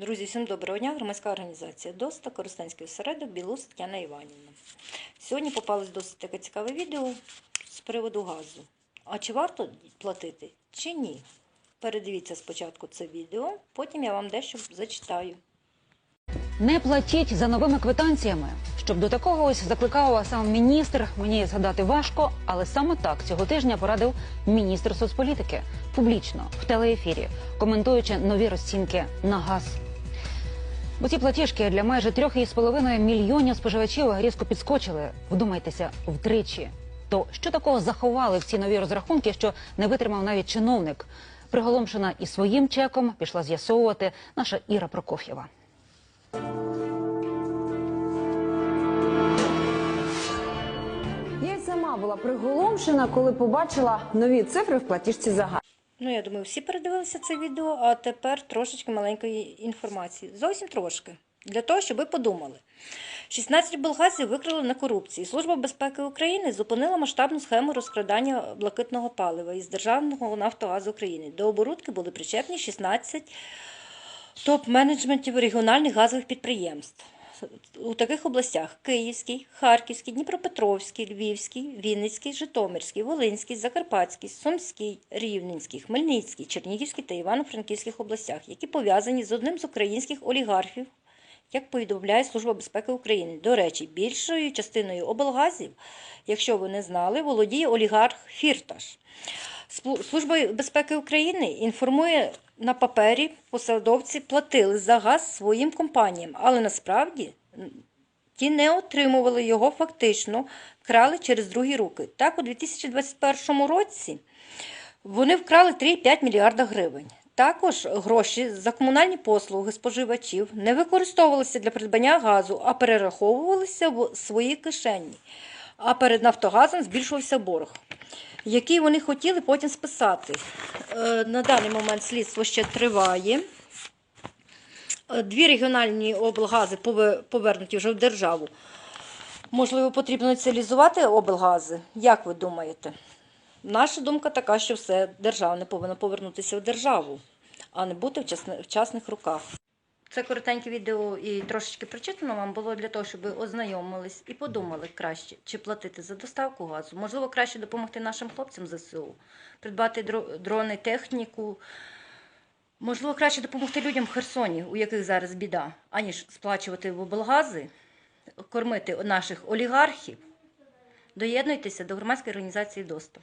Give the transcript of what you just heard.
Друзі, всім доброго дня. Громадська організація ДОСТА, Коростенський осередок, Білус Тетяна Іванівна. Сьогодні попалось досить таке цікаве відео з приводу газу. А чи варто платити, чи ні? Передивіться спочатку це відео, потім я вам дещо зачитаю. Не платіть за новими квитанціями. Щоб до такого ось закликав сам міністр, мені згадати важко, але саме так цього тижня порадив міністр соцполітики публічно в телеефірі, коментуючи нові розцінки на газ. Бо ці платіжки для майже трьох із половиною мільйонів споживачів різко підскочили. Вдумайтеся втричі. То що такого заховали в ці нові розрахунки, що не витримав навіть чиновник? Приголомшена і своїм чеком пішла з'ясовувати наша Іра Прокоф'єва. Я й сама була приголомшена, коли побачила нові цифри в платіжці за газ. Ну, я думаю, всі передивилися це відео, а тепер трошечки маленької інформації. Зовсім трошки. Для того, щоб ви подумали. 16 болгазів викрили на корупції. Служба безпеки України зупинила масштабну схему розкрадання блакитного палива із Державного Нафтогазу України. До оборудки були причепні 16 топ-менеджментів регіональних газових підприємств. У таких областях Київський, Харківський, Дніпропетровський, Львівський, Вінницький, Житомирський, Волинський, Закарпатський, Сумський, Рівненський, Хмельницький, Чернігівський та Івано-Франківських областях, які пов'язані з одним з українських олігархів, як повідомляє Служба безпеки України. До речі, більшою частиною облгазів, якщо ви не знали, володіє олігарх Фірташ. Служба безпеки України інформує на папері, посадовці платили за газ своїм компаніям, але насправді ті не отримували його фактично, крали через другі руки. Так, у 2021 році вони вкрали 3,5 мільярда гривень. Також гроші за комунальні послуги споживачів не використовувалися для придбання газу, а перераховувалися в свої кишені. А перед Нафтогазом збільшувався борг, який вони хотіли потім списати. Е, На даний момент слідство ще триває. Е, Дві регіональні облгази повернуті вже в державу. Можливо, потрібно націоналізувати облгази? Як ви думаєте? Наша думка така, що все державне повинно повернутися в державу, а не бути в, частних руках. Це коротеньке відео і трошечки прочитано вам було для того, щоб ви ознайомились і подумали краще, чи платити за доставку газу. Можливо, краще допомогти нашим хлопцям ЗСУ, придбати дрони, техніку. Можливо, краще допомогти людям в Херсоні, у яких зараз біда, аніж сплачувати в облгази, кормити наших олігархів. Доєднуйтеся до громадської організації «Достав».